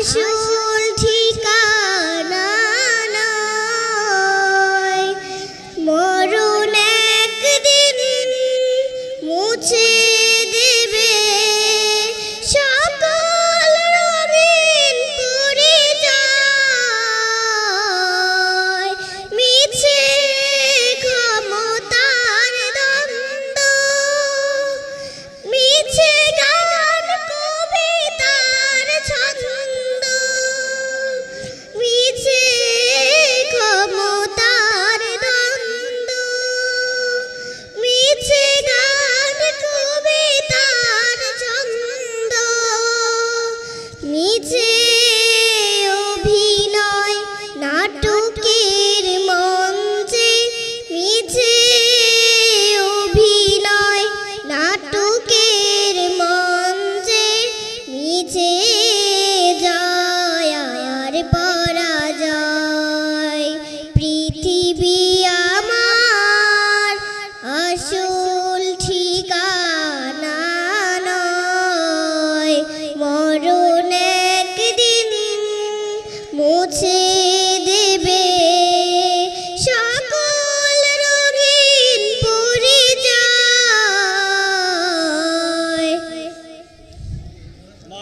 আসল ঠিকানা মরণ একদিন মুছে Me too. মুছে